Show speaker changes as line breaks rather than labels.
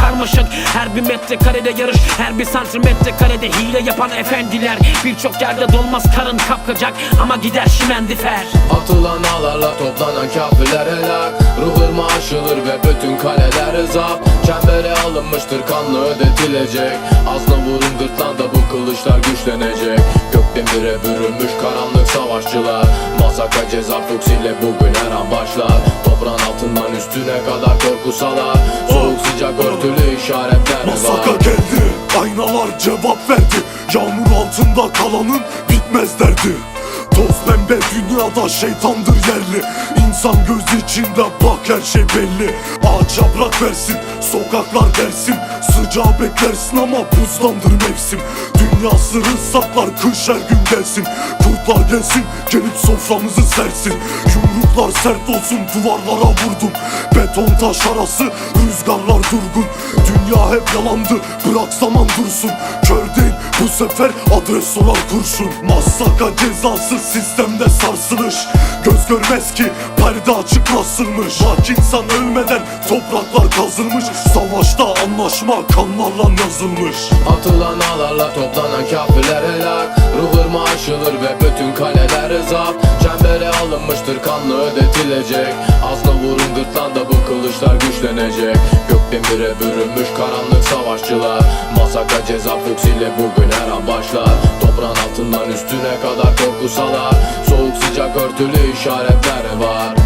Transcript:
karmaşık. Her bir metrekarede yarış her bir santimetre karede hile yapan efendiler. Birçok yerde dolmaz karın kapkacak ama gider şimendifer
Atılan ağlarla toplanan kafirler helak. Ruh ırmağı aşılır ve bütün kaleler zap Çembere alınmıştır kanlı ödetilecek. Azna vurun gırtlanda bu kılıçlar güçlenecek. Gökdemire bürünmüş karanlık savaşçılar. Masaka ceza fuks ile bugün her an başlar. Toprağın altından üstüne kadar korku salar. Soğuk sıcak işaretler
Masaka geldi Aynalar cevap verdi. Yağmur altında kalanın bitmez derdi pembe dünyada şeytandır yerli. İnsan göz içinde bak her şey belli. Ağaç yaprak versin Sokaklar dersin. Sıcağı beklersin ama buzlandır mevsim. Dünya sırrı saklar kış her gün gelsin. Kurtlar gelsin gelip soframızı sersin. Yumruklar sert olsun duvarlara vurdum. Beton taş arası rüzgarlar durgun. Dünya hep yalandı bırak zaman dursun. Kör değil bu sefer adres sorar kurşun. Masaka cezası sistemde sarsılış. Göz görmez ki perde açık nasılmış. Bak insan ölmeden topraklar kazılmış. Savaşta anlaşma kanlarla yazılmış.
Atılan ağlarla toplanan kafirler helak Ruh ırmağı aşılır ve Çembere alınmıştır kanlı ödetilecek. Azna vurun gırtlanda bu kılıçlar güçlenecek. Gökdemire bürünmüş karanlık savaşçılar. Masaka ceza fuks ile bugün her an başlar. Toprağın altından üstüne kadar korku salar Soğuk sıcak örtülü işaretler var